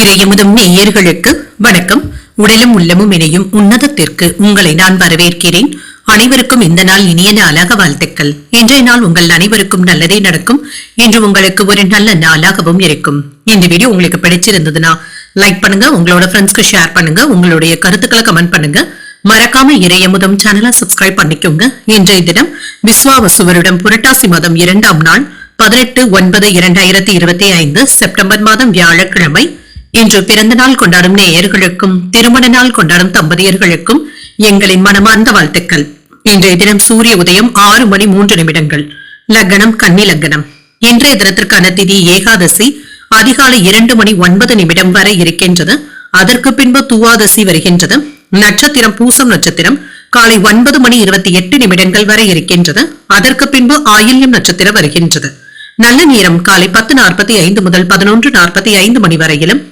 இறையமுதும் நேயர்களுக்கு வணக்கம். உடலும் உள்ளமும் இணையும் உன்னதத்திற்கு உங்களை நான் வரவேற்கிறேன். அனைவருக்கும் இந்த நாள் இனிய நாளாக வாழ்த்துக்கள். இன்றைய நாள் உங்கள் அனைவருக்கும் நல்லதே நடக்கும் இன்று உங்களுக்கு ஒரு நல்ல நாளாகவும் இருக்கும். இந்த வீடியோ உங்களுக்கு பிடிச்சிருந்ததுன்னா லைக் பண்ணுங்க உங்களோட ஃப்ரெண்ட்ஸ்க்கு ஷேர் பண்ணுங்க உங்களுடைய கருத்துக்களை கமெண்ட் பண்ணுங்க. மறக்காம இறையமுதம் சேனலை சப்ஸ்கிரைப் பண்ணிக்கோங்க. இன்றைய தினம் விஸ்வாவசுவருடம் புரட்டாசி மாதம் இரண்டாம் நாள் பதினெட்டு ஒன்பது இரண்டாயிரத்தி இருபத்தி ஐந்து செப்டம்பர் மாதம் வியாழக்கிழமை இன்று பிறந்த நாள் கொண்டாடும் நேயர்களுக்கும் திருமண நாள் கொண்டாடும் தம்பதியர்களுக்கும் எங்களின் மனமார்ந்த வாழ்த்துக்கள். இன்றைய தினம் சூரிய உதயம் ஆறு மணி மூன்று நிமிடங்கள். லக்னம் கன்னி லக்னம். இன்றைய தினத்திற்கான திதி ஏகாதசி அதிகாலை இரண்டு மணி ஒன்பது நிமிடம் வரை இருக்கின்றது. அதற்கு பின்பு துவாதசி வருகின்றது. நட்சத்திரம் பூசம் நட்சத்திரம் காலை ஒன்பது மணி இருபத்தி எட்டு நிமிடங்கள் வரை இருக்கின்றது. அதற்கு பின்பு ஆயில்யம் நட்சத்திரம் வருகின்றது. நல்ல நேரம் காலை பத்து நாற்பத்தி ஐந்து முதல் பதினொன்று நாற்பத்தி ஐந்து மணி வரையிலும்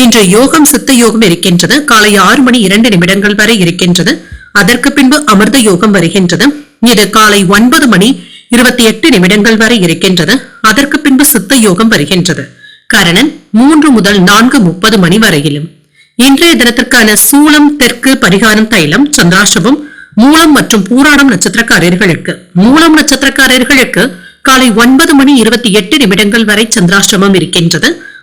இன்று யோகம் சித்த யோகம் இருக்கின்றது. காலை ஆறு மணி இரண்டு நிமிடங்கள் வரை இருக்கின்றது. அதற்கு பின்பு அமிர்த யோகம் வருகின்றது. இது காலை ஒன்பது மணி இருபத்தி எட்டு நிமிடங்கள் வரை இருக்கின்றது. அதற்கு பின்பு சித்த யோகம் வருகின்றது. கரணன் மூன்று முதல் நான்கு முப்பது மணி வரையிலும். இன்றைய தினத்திற்கான சூளம் தெற்கு பரிகாரம் தைலம் சந்திராஷ்டமம் மூலம் மற்றும் பூராடம் நட்சத்திரக்காரர்களுக்கு. மூலம் நட்சத்திரக்காரர்களுக்கு காலை ஒன்பது மணி இருபத்தி எட்டு நிமிடங்கள் வரை சந்திராஷ்டமம் இருக்கின்றது.